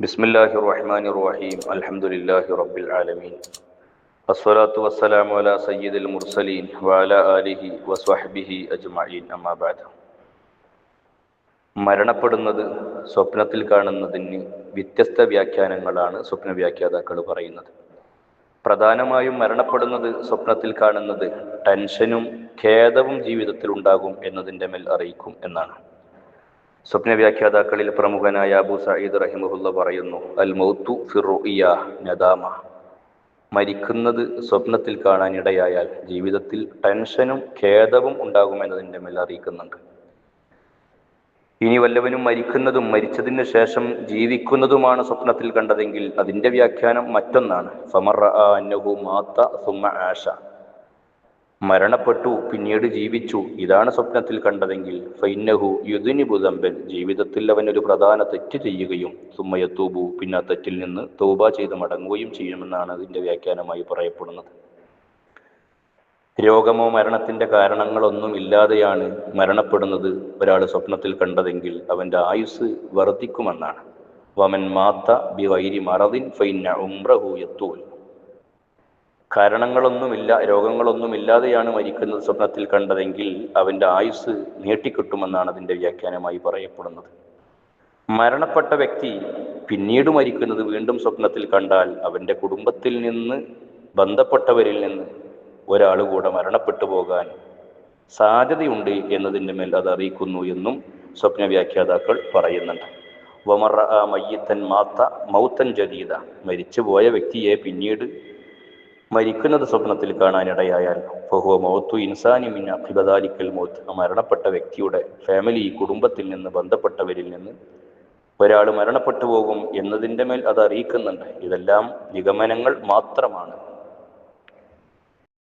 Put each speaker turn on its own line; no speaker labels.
بسم الله الرحمن الرحيم الحمد لله رب العالمين الصلاة والسلام على سيد المرسلين وعلى آله وصحبه أجمعين أما بعد മരണപ്പെടുന്നത് സ്വപ്നത്തിൽ കാണുന്നതിന് വ്യത്യസ്ത വ്യാഖ്യാനങ്ങളാണ് സ്വപ്ന വ്യാഖ്യാതാക്കൾ പറയുന്നത് പ്രധാനമായും മരണപ്പെടുന്നത് സ്വപ്നത്തിൽ കാണുന്നത് ടെൻഷനും ഖേദവും ജീവിതത്തിൽ ഉണ്ടാകും എന്നതിൻ്റെ മേൽ അറിയിക്കും എന്നാണ് സ്വപ്ന വ്യാഖ്യാതാക്കളിൽ പ്രമുഖനായ അബു സയ്യിദ് റഹിമുല്ല പറയുന്നു അൽ മൗത്തു ഫിറുഇയ നദാമ. മരിക്കുന്നത് സ്വപ്നത്തിൽ കാണാൻ ഇടയായാൽ ജീവിതത്തിൽ ടെൻഷനും ഖേദവും ഉണ്ടാകുമെന്നതിന്റെ മേൽ അറിയിക്കുന്നുണ്ട്. ഇനി വല്ലവനും മരിക്കുന്നതും മരിച്ചതിന് ശേഷം ജീവിക്കുന്നതുമാണ് സ്വപ്നത്തിൽ കണ്ടതെങ്കിൽ അതിന്റെ വ്യാഖ്യാനം മറ്റൊന്നാണ്. ഫമർ മാത്ത സുമ ആഷ മരണപ്പെട്ടു പിന്നീട് ജീവിച്ചു. ഇതാണ് സ്വപ്നത്തിൽ കണ്ടതെങ്കിൽ ഫൈനഹു യുദിനി ബുധമ്പൻ ജീവിതത്തിൽ അവൻ ഒരു പ്രധാന തെറ്റ് ചെയ്യുകയും സുമ്മയത്തൂബു പിന്നെ തെറ്റിൽ നിന്ന് തൗബ ചെയ്ത് മടങ്ങുകയും ചെയ്യുമെന്നാണ് അതിന്റെ വ്യാഖ്യാനമായി പറയപ്പെടുന്നത്. രോഗമോ മരണത്തിന്റെ കാരണങ്ങളൊന്നും ഇല്ലാതെയാണ് മരണപ്പെടുന്നത് ഒരാൾ സ്വപ്നത്തിൽ കണ്ടതെങ്കിൽ അവന്റെ ആയുസ് വർദ്ധിക്കുമെന്നാണ്. വമൻ മാത്ത ബി വൈരി മറദിൻ ഫൈന ഉംറഹു യത്തൂൽ കാരണങ്ങളൊന്നുമില്ല രോഗങ്ങളൊന്നുമില്ലാതെയാണ് മരിക്കുന്നത് സ്വപ്നത്തിൽ കണ്ടതെങ്കിൽ അവന്റെ ആയുസ് നീട്ടിക്കിട്ടുമെന്നാണ് അതിന്റെ വ്യാഖ്യാനമായി പറയപ്പെടുന്നത്. മരണപ്പെട്ട വ്യക്തി പിന്നീട് മരിക്കുന്നത് വീണ്ടും സ്വപ്നത്തിൽ കണ്ടാൽ അവന്റെ കുടുംബത്തിൽ നിന്ന് ബന്ധപ്പെട്ടവരിൽ നിന്ന് ഒരാൾ കൂടെ മരണപ്പെട്ടു പോകാൻ സാധ്യതയുണ്ട് എന്നതിന്റെ മേൽ അത് അറിയിക്കുന്നു എന്നും സ്വപ്ന വ്യാഖ്യാതാക്കൾ പറയുന്നുണ്ട്. വമറ മയ്യത്തൻ മാത്ത മൗത്തൻ ജദീദ. മരിച്ചുപോയ വ്യക്തിയെ പിന്നീട് മരിക്കുന്നത് സ്വപ്നത്തിൽ കാണാനിടയായാൽ ഫഹുവ മൗത്തു ഇൻസാനി മിൻ അഭിബദാലിക്കൽ മൗത്ത്. മരണപ്പെട്ട വ്യക്തിയുടെ ഫാമിലി കുടുംബത്തിൽ നിന്ന് ബന്ധപ്പെട്ടവരിൽ നിന്ന് ഒരാൾ മരണപ്പെട്ടു പോകും എന്നതിന്റെ മേൽ അത് അറിയിക്കുന്നുണ്ട്. ഇതെല്ലാം നിഗമനങ്ങൾ മാത്രമാണ്.